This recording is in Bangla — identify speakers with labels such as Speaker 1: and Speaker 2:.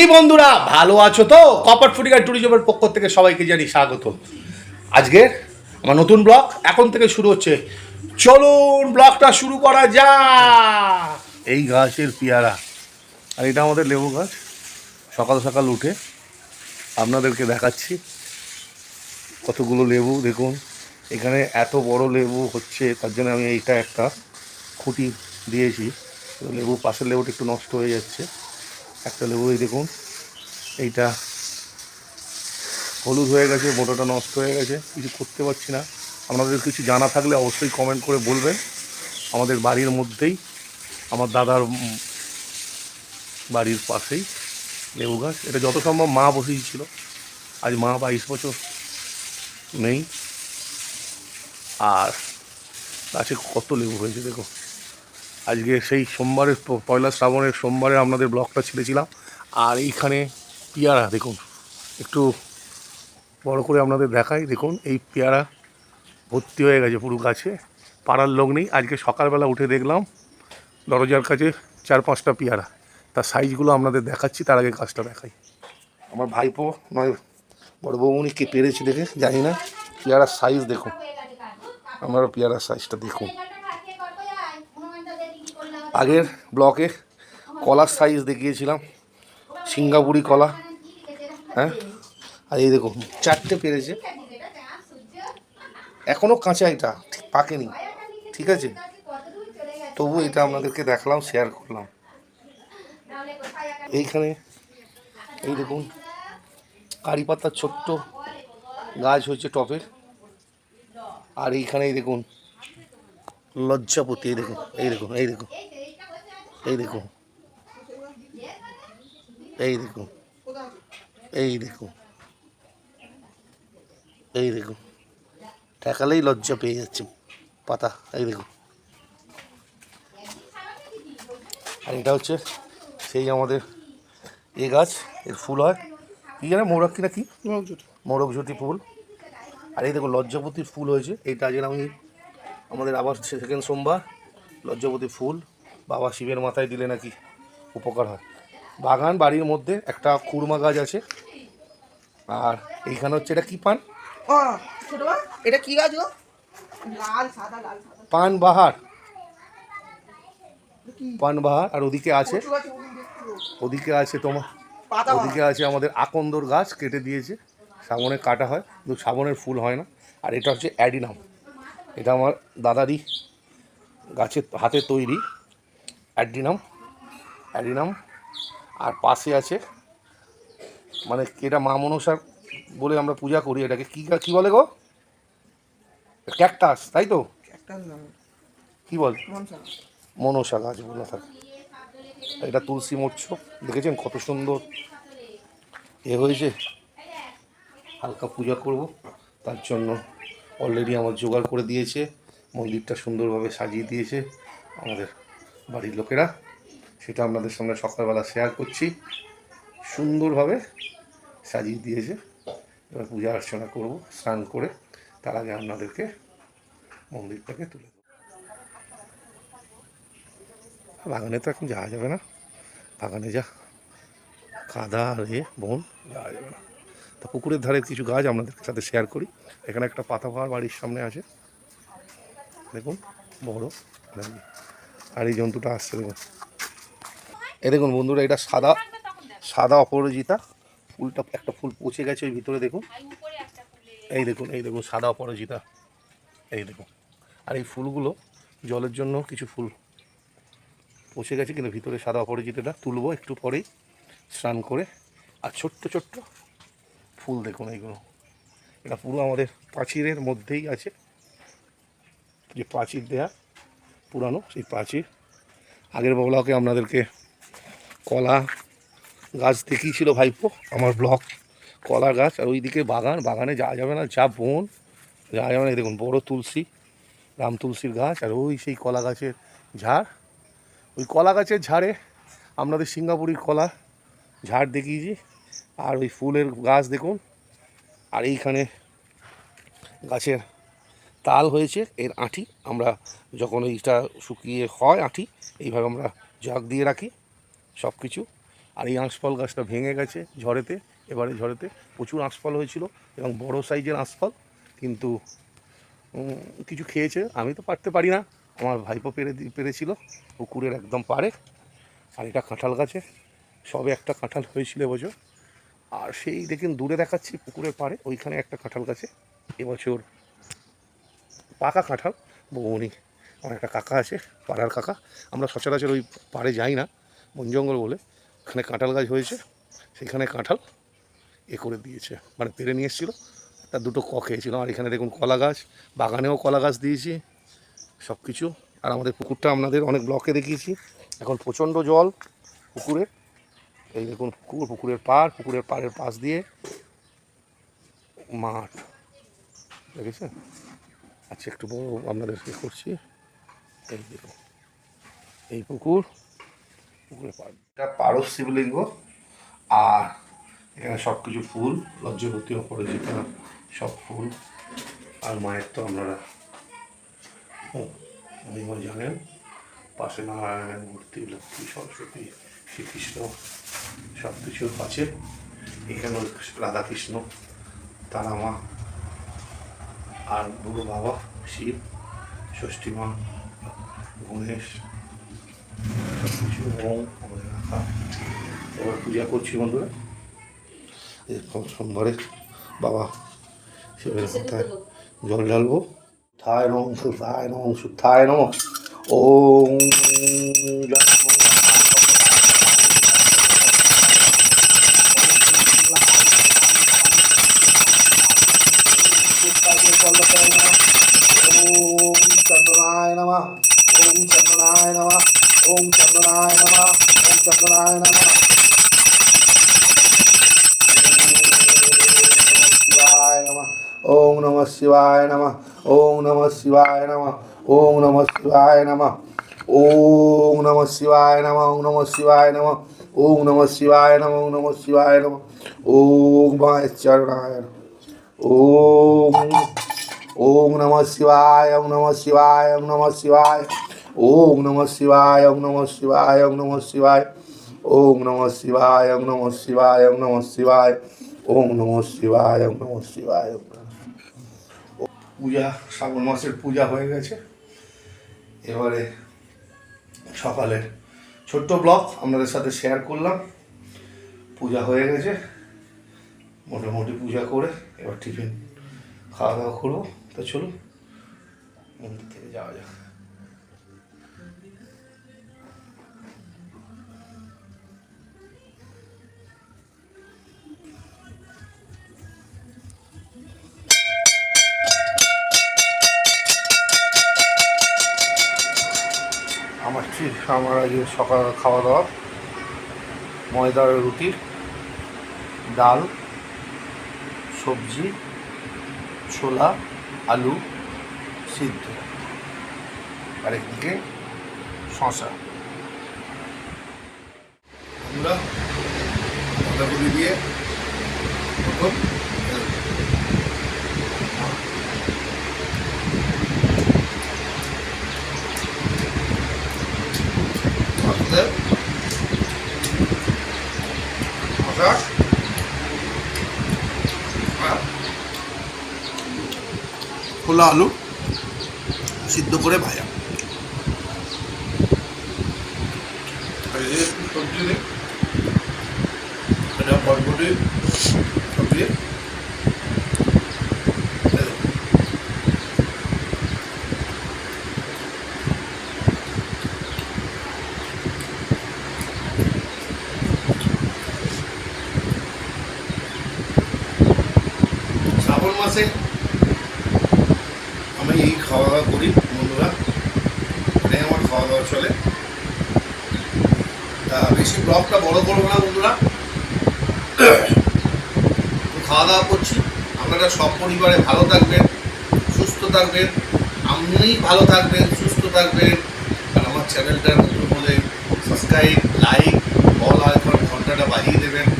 Speaker 1: এই বন্ধুরা, ভালো আছো তো? কপার ফুটিকার ট্যুরিজমের পক্ষ থেকে সবাইকে জানি স্বাগত। আজকে আমার নতুন ব্লগ এখন থেকে শুরু হচ্ছে। চলুন, ব্লগটা শুরু করা যা এই গাছের পেয়ারা। আর এটা আমাদের লেবু গাছ সকাল সকাল উঠে আপনাদেরকে দেখাচ্ছি। কতগুলো লেবু, দেখুন। এখানে এত বড় লেবু হচ্ছে, তার জন্য আমি এইটা একটা খুঁটি দিয়েছি। লেবু পাশের লেবুটা একটু নষ্ট হয়ে যাচ্ছে। একটা লেবু এই দেখুন। এইটা হলুদ হয়ে গেছে মোটাটা নষ্ট হয়ে গেছে, কিছু করতে পারছি না। আপনাদের কিছু জানা থাকলে অবশ্যই কমেন্ট করে বলবেন। আমাদের বাড়ির মধ্যেই, আমার দাদার বাড়ির পাশেই লেবু গাছ। এটা যত সম্ভব মা বসিয়েছিল আজ মা বাইশ বছর নেই। আর গাছে কত লেবু হয়েছে দেখো আজকে সেই সোমবারের পয়লা শ্রাবণের সোমবারে আপনাদের ব্লগটা ছেড়েছিলাম। আর এইখানে পেয়ারা, দেখুন, একটু বড় করে আপনাদের দেখাই। দেখুন, এই পেয়ারা ভর্তি হয়ে গেছে পুরো গাছে। পাড়ার লোক নেই। আজকে সকালবেলা উঠে দেখলাম দরজার কাছে চার পাঁচটা পেয়ারা। তার সাইজগুলো আপনাদের দেখাচ্ছি, তার আগে গাছটা দেখাই। আমার ভাইপো নয়, বড় বৌমনি কে পেরেছে দেখে, জানি না। পেয়ারার সাইজ দেখুন। আমার পেয়ারার সাইজটা দেখুন। আগের ব্লকে কলার সাইজ দেখিয়েছিলাম। সিঙ্গাপুরি কলা হ্যাঁ? আর এই দেখুন, চারটে পেরেছে। এখনও কাঁচা এটা পাকেনি, ঠিক আছে? তবু এটা আপনাদেরকে দেখালাম শেয়ার করলাম। এইখানে, এই দেখুন কারি পাতার ছোট্ট গাছ হয়েছে টপের। আর এইখানে এই দেখুন, লজ্জাপতি, এই দেখুন এই দেখুন এই দেখুন। এই দেখুন এই দেখুন এই দেখুন এই দেখুন ঠেকালেই লজ্জা পেয়ে যাচ্ছে। পাতা এই দেখুন আর এটা হচ্ছে সেই আমাদের এ গাছ এর ফুল হয়। কী জানে মোরগ কিনা কি? মোরগ ঝুটি। ফুল। আর এই দেখুন লজ্জাপতির ফুল হয়েছে। এইটা আজকে আমি আমাদের আবার সেকেন্ড সোমবার লজ্জাপতি ফুল। বাবা শিবের মাথায় দিলে নাকি উপকার হয়। বাগান বাড়ির মধ্যে একটা কুড়মা গাছ আছে। আর এইখানে হচ্ছে এটা কি পান?
Speaker 2: এটা কি গাছ গো? লাল সাদা লাল
Speaker 1: পান বাহার। পান বাহার আর ওদিকে আছে। ওদিকে আছে তোমার ওদিকে আছে আমাদের আকন্দর গাছ কেটে দিয়েছে। শ্রাবণে কাটা হয় কিন্তু শ্রাবণের ফুল হয় না। আর এটা হচ্ছে অ্যাডিনাম। এটা আমার দাদারই গাছের হাতে তৈরি। Adenium adenium. আর পাশে আছে মানে এটা মা মনসার বলে আমরা পূজা করি এটাকে। কী কী বলে গো? ক্যাকটাস তাই তো? কী বল?
Speaker 2: মনসা
Speaker 1: গাছ। বলে থাকে এটা তুলসী মরছ দেখেছেন কত সুন্দর? এ হয়েছে। হালকা পূজা করব তার জন্য অলরেডি আমার জোগাড় করে দিয়েছে মন্দিরটা সুন্দরভাবে সাজিয়ে দিয়েছে আমাদের বাড়ির লোকেরা, সেটা আপনাদের সামনে সকালবেলা শেয়ার করছি। সুন্দরভাবে সাজিয়ে দিয়েছে। এবার পূজা অর্চনা করব, স্নান করে। তার আগে আপনাদেরকে মন্দিরটাকে তুলে বাগানে তো এখন যাওয়া যাবে না। বাগানে যা কাদা আর এ, বন, যাওয়া যাবে না। তা পুকুরের ধারে কিছু গাছ আপনাদের সাথে শেয়ার করি। এখানে একটা পাতাবাহার বাড়ির সামনে আছে। দেখুন, বড়। আর এই জন্তুটা আসছে, দেখুন। এ দেখুন বন্ধুরা, এটা সাদা সাদা অপরাজিতা। ফুলটা একটা ফুল পচে গেছে ওই ভিতরে, দেখুন। এই দেখুন এই দেখুন, সাদা অপরাজিতা। এই দেখুন। আর এই ফুলগুলো জলের জন্য কিছু ফুল পচে গেছে, কিন্তু ভিতরে সাদা অপরাজিতাটা তুলবো একটু পরেই, স্নান করে। আর ছোট্ট ছোট্ট ফুল দেখুন এইগুলো। এটা পুরো আমাদের প্রাচীরের মধ্যেই আছে। যে প্রাচীর দেয়া পুরানো, সেই প্রাচীর। আগের বগলাকে আপনাদেরকে কলা গাছ দেখিয়েছিল ভাইপো, আমার ব্লক। কলা গাছ আর ওইদিকে বাগান, বাগানে যাওয়া যাবে না, যা বন যাওয়া যাবে না দেখুন বড় তুলসী, রাম তুলসীর গাছ আর ওই সেই কলা গাছের ঝাড়। ওই কলা গাছের ঝাড়ে আপনাদের সিঙ্গাপুরি কলা ঝাড় দেখিয়েছি। আর ওই ফুলের গাছ দেখুন, আর এইখানে গাছের তাল হয়েছে, এর আঁটি আমরা যখন এইটা শুকিয়ে হয় আঁটি এইভাবে আমরা জাগ দিয়ে রাখি সব কিছু আর এই আঁশফল গাছটা ভেঙে গেছে ঝড়েতে, এবারে ঝড়েতে প্রচুর আঁশফল হয়েছিল এবং বড় সাইজের আঁশফল, কিন্তু কিছু খেয়েছে, আমি তো পারতে পারি না। আমার ভাইপো পেরে পেরেছিল, পুকুরের একদম পাড়ে। আর এটা কাঁঠাল গাছে, সবে একটা কাঁঠাল হয়েছিল এবছর। আর সেই দেখেন, দূরে দেখাচ্ছি পুকুরের পাড়ে, ওইখানে একটা কাঁঠাল গাছে, এবছর পাকা কাঁঠাল, বৌমনি। আমার একটা কাকা আছে, পাড়ার কাকা। আমরা সচরাচর ওই পাড়ে যাই না, বন জঙ্গল বলে। ওখানে কাঁঠাল গাছ হয়েছে, সেইখানে কাঁঠাল এ করে দিয়েছে। মানে পেরে নিয়ে এসেছিল। তার দুটো ক খেয়েছিল। আর এখানে দেখুন কলা গাছ, বাগানেও কলা গাছ দিয়েছি সব কিছু আর আমাদের পুকুরটা আপনাদের অনেক ব্লকে দেখিয়েছি। এখন প্রচণ্ড জল পুকুরে। এই দেখুন পুকুর, পুকুরের পাড়, পুকুরের পাড়ের পাশ দিয়ে মাঠ। দেখেছেন? আচ্ছা একটু বড় আপনাদের ইয়ে করছি। এই দেখুন, এই পুকুর পুকুরের পাড়। এটা পারস শিবলিঙ্গ, আর এখানে সব কিছু ফুল লজ্জপতি অপরাজিতা, সব ফুল। আর মায়ের তো আপনারা মহিমা জানেন, পাশে নারায়ণের মূর্তি, লক্ষ্মী, সরস্বতী, শ্রীকৃষ্ণ সব কিছু আছে এখানে রাধাকৃষ্ণ তারা মা আর বুড়ো বাবা, শিব ষষ্ঠী মা গণেশ ওম আমাদের রাখা এবার পূজা করছি বন্ধুরা। এরপর সোমবারে বাবা শিবের মাথায় জল ঢালবো। থায় নম সুথায় নম সুথায় নম। ওম ওম চন্দনায় নমঃ ওম চন্দনায় নমঃ ওম চন্দনায় নমঃ ওম চন্দনায় নমঃ শিবায় নমঃ ওম নমঃ শিবায় নমঃ ওম নমঃ শিবায় নমঃ ওম নমঃ শিবায় নমঃ ওম নমঃ শিবায় নমঃ ওম নমঃ শিবায় নমঃ ওম নমঃ শিবায় নমঃ ওম নমঃ শিবায় নমঃ ওম মায়ের ওম নমঃ শিবায় ওম নমঃ শিবায় ওম নমঃ শিবায় ওম নমঃ শিবায় ওম নমঃ শিবায় ওম নমঃ শিবায় ওম নমঃ শিবায় ওম নমঃ শিবায় ওম নমঃ শিবায় ওম নমঃ শিবায় ওম নমঃ শিবায় পূজা শ্রাবণ মাসের পূজা হয়ে গেছে এবারে সকালে ছোট্ট ব্লগ আপনাদের সাথে শেয়ার করলাম পূজা হয়ে গেছে মোটামুটি পূজা করে এবার টিফিন খাওয়া দাওয়া করব তো চলুন, মন্দির থেকে যাওয়া যাক। আমার ঠিক আমার আজকে সকাল খাওয়া দাওয়া ময়দার রুটি, ডাল, সবজি, ছোলা আলু সিদ্ধ। আর একদিকে শশা আমরা বাঁধাকপি দিয়ে প্রথম শশা খোলা আলু সিদ্ধ করে ভাজা। এটা বরবটি। আমি এই খাওয়া দাওয়া করি, বন্ধুরা। এটাই আমার খাওয়া দাওয়া চলে। তা বেশি ব্লগটা বড় করব না, বন্ধুরা। খাওয়া দাওয়া করছি। আপনারা সব পরিবারে ভালো থাকবেন, সুস্থ থাকবেন। আপনি ভালো থাকবেন, সুস্থ থাকবেন। আর আমার চ্যানেলটা নতুন হলে সাবস্ক্রাইব, লাইক বল আইকন, ঘন্টাটা বাজিয়ে দেবেন।